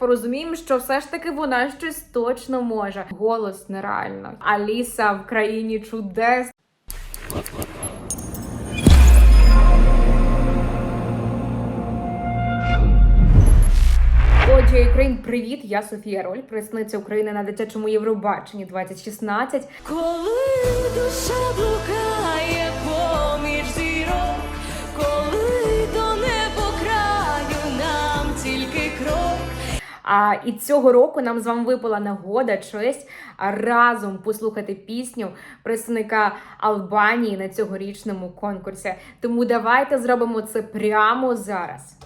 порозуміємо, що все ж таки вона щось точно може. Голос нереально. Аліса в країні чудес. Отже, Україн, привіт! Я Софія Роль, представниця України на дитячому Євробаченні 2016. Коли душа блукає А і цього року нам з вами випала нагода, честь разом послухати пісню представника Албанії на цьогорічному конкурсі. Тому давайте зробимо це прямо зараз.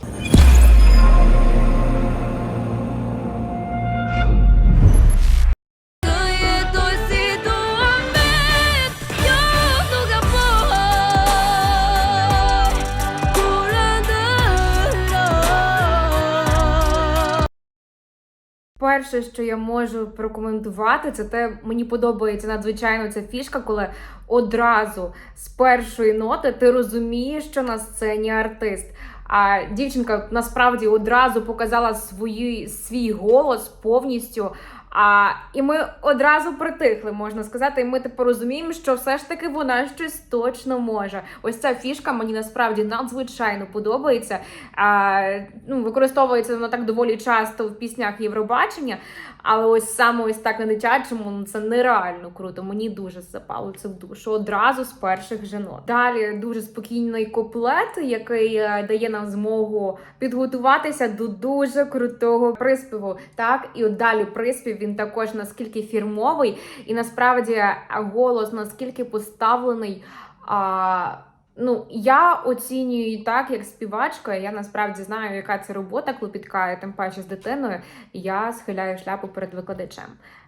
Перше, що я можу прокоментувати, це те, мені подобається надзвичайно ця фішка, коли одразу з першої ноти ти розумієш, що на сцені артист. А дівчинка насправді одразу показала свої, свій голос повністю. А, і ми одразу притихли, можна сказати, і ми тепер розуміємо, що все ж таки вона щось точно може. Ось ця фішка мені насправді надзвичайно подобається. А, ну, використовується вона так доволі часто в піснях Євробачення, але ось саме ось так на дитячому ну, це нереально круто. Мені дуже запало це в душу одразу з перших жінок. Далі дуже спокійний куплет, який е, дає нам змогу підготуватися до дуже крутого приспіву. Так, і от далі приспів він також наскільки фірмовий, і насправді е, голос наскільки поставлений. А, Ну, я оцінюю так, як співачка. Я насправді знаю, яка це робота клопітка, і тим паче з дитиною. Я схиляю шляпу перед викладачем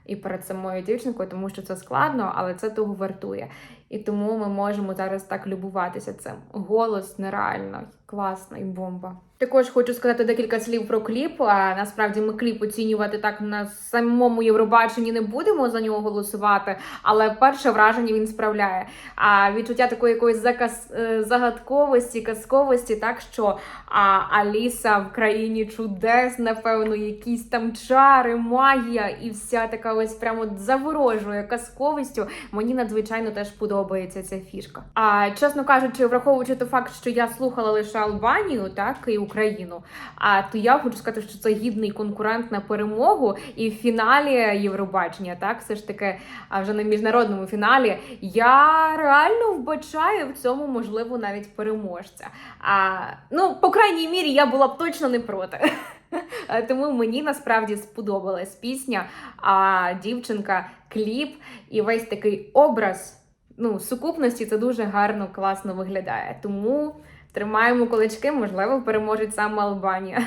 і перед самою дівчинкою, тому що це складно, але це того вартує. І тому ми можемо зараз так любуватися цим. Голос нереально класний, бомба. Також хочу сказати декілька слів про кліп. А насправді ми кліп оцінювати так на самому Євробаченні не будемо за нього голосувати, але перше враження він справляє. А відчуття такої якоїсь заказ... е, загадковості, казковості, так що а, Аліса в країні чудес, напевно, якісь там чари, магія і вся така ось прямо заворожує казковістю. Мені надзвичайно теж подобається ця фішка. А чесно кажучи, враховуючи той факт, що я слухала лише Албанію, так і Україну. А то я хочу сказати, що це гідний конкурент на перемогу. І в фіналі Євробачення, так все ж таки, а вже на міжнародному фіналі, я реально вбачаю в цьому можливо навіть переможця. А ну, по крайній мірі, я була б точно не проти. Тому мені насправді сподобалась пісня, а дівчинка, кліп і весь такий образ. Ну, сукупності це дуже гарно, класно виглядає. Тому тримаємо кулички, можливо, переможе саме Албанія.